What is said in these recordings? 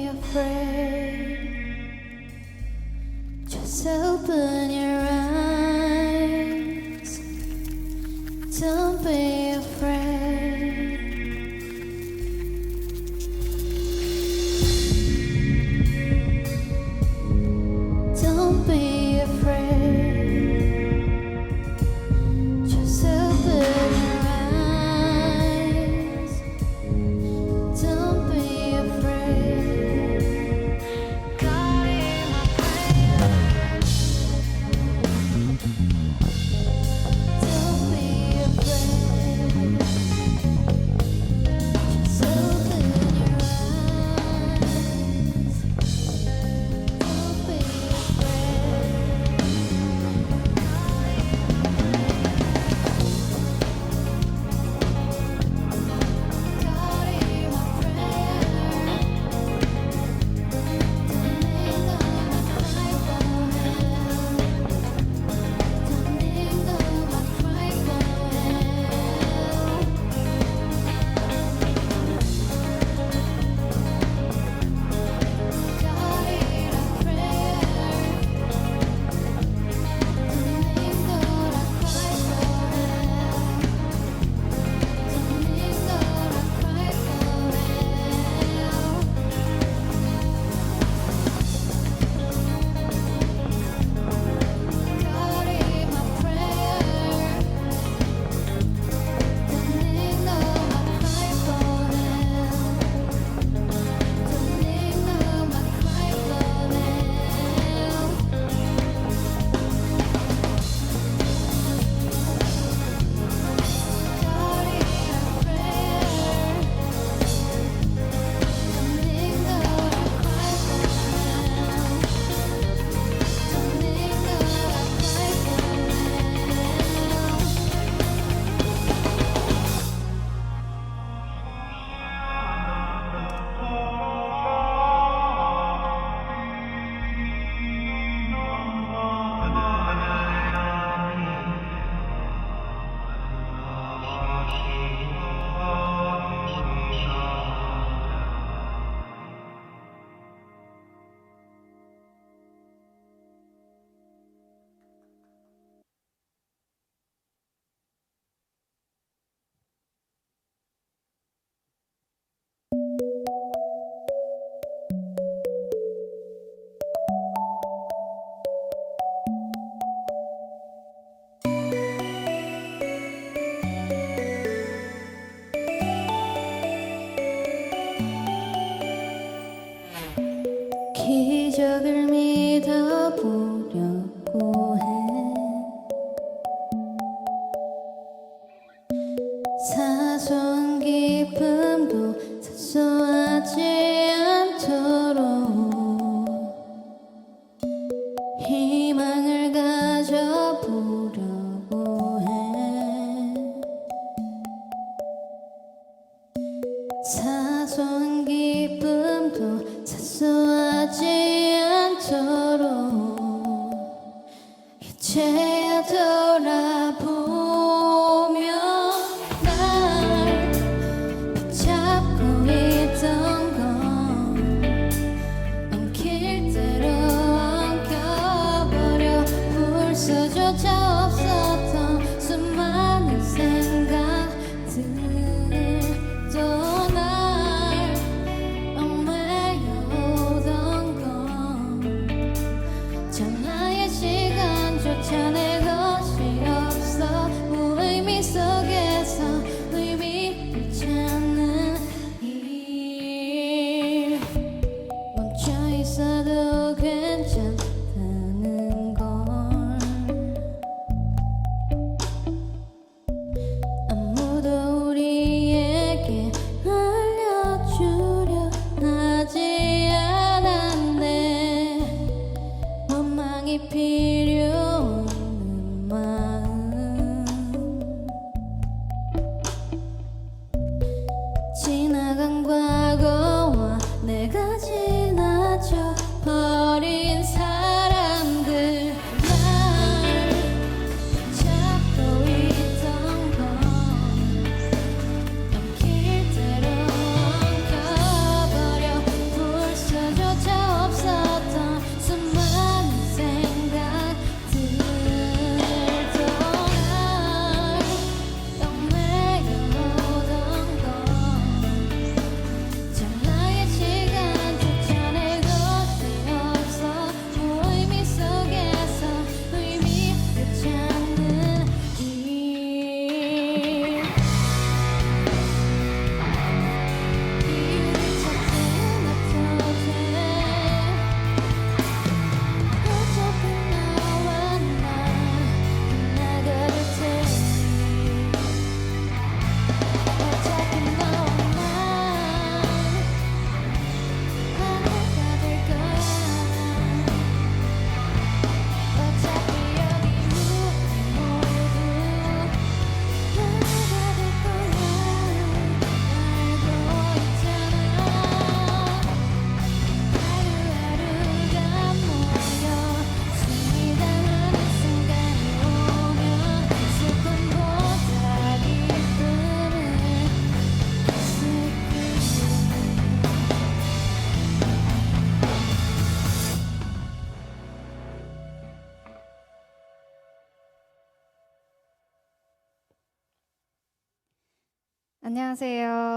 be afraid. Just open your eyes. Don't be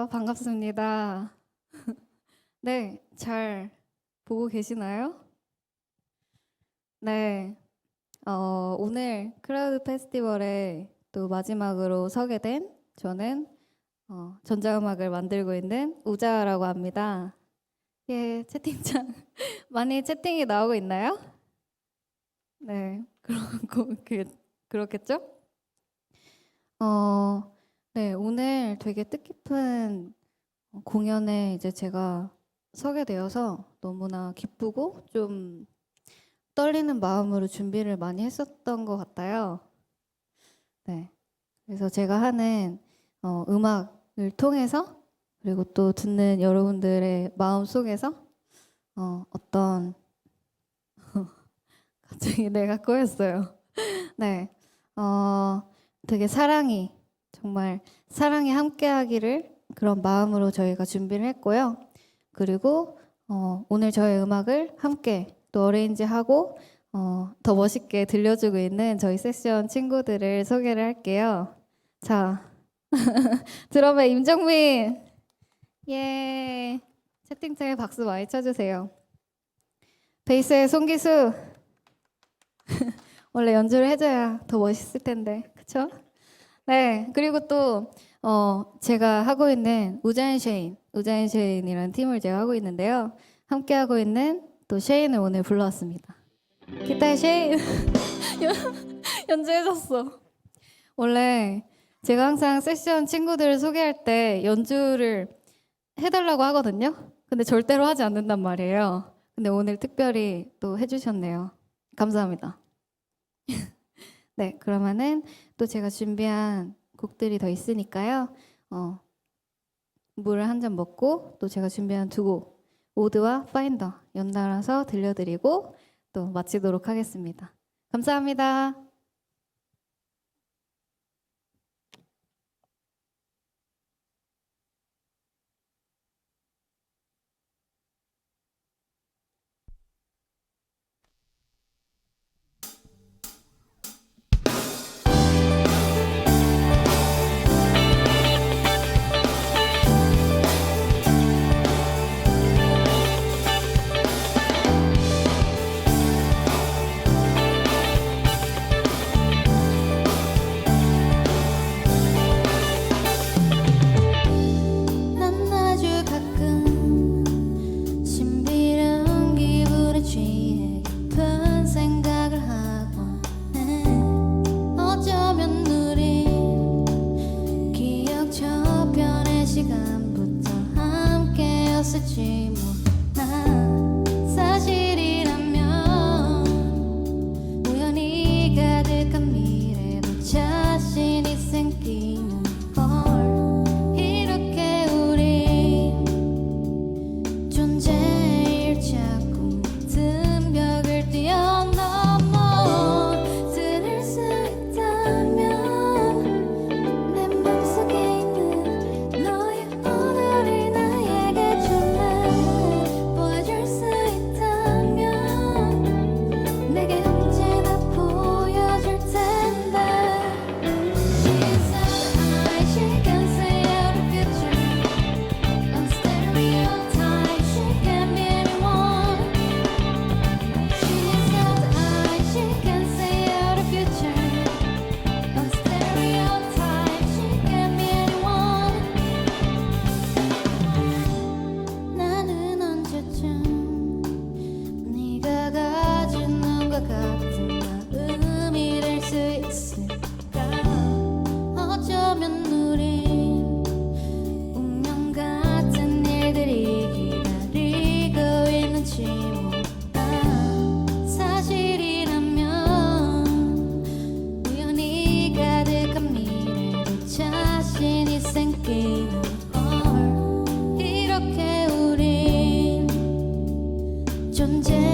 반갑습니다. 네, 잘 보고 계시나요? 네, 어, 오늘 크라우드 페스티벌에 또 마지막으로 서게 된 저는 어, 전자음악을 만들고 있는 우자라고 합니다. 예, 채팅창 많이 채팅이 나오고 있나요? 네, 그렇고 그, 그렇겠죠? 어, 네, 오늘 되게 뜻깊은 공연에 이제 제가 서게 되어서 너무나 기쁘고 좀 떨리는 마음으로 준비를 많이 했었던 것 같아요. 네. 그래서 제가 하는 어, 음악을 통해서 그리고 또 듣는 여러분들의 마음 속에서 어, 어떤 갑자기 내가 꼬였어요. 네. 어, 되게 사랑이 정말 사랑이 함께하기를 그런 마음으로 저희가 준비를 했고요. 그리고 어, 오늘 저의 음악을 함께 또 어레인지하고 어, 더 멋있게 들려주고 있는 저희 세션 친구들을 소개를 할게요. 자, 드럼의 임정민, 예, 채팅창에 박수 많이 쳐주세요. 베이스의 송기수, 원래 연주를 해줘야 더 멋있을 텐데, 그쵸? 네, 그리고 또, 어, 제가 하고 있는 우자인 쉐인, 우자인 쉐인이라는 팀을 제가 하고 있는데요. 함께 하고 있는 또 쉐인을 오늘 불러왔습니다. 기타의 쉐인 연주해줬어. 원래 제가 항상 세션 친구들을 소개할 때 연주를 해달라고 하거든요. 근데 절대로 하지 않는단 말이에요. 근데 오늘 특별히 또 해주셨네요. 감사합니다. 네, 그러면은 또 제가 준비한 곡들이 더 있으니까요. 어, 물을 한 잔 먹고 또 제가 준비한 두 곡, 오드와 파인더 연달아서 들려드리고 또 마치도록 하겠습니다. 감사합니다. 존재.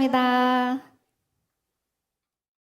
감사합니다.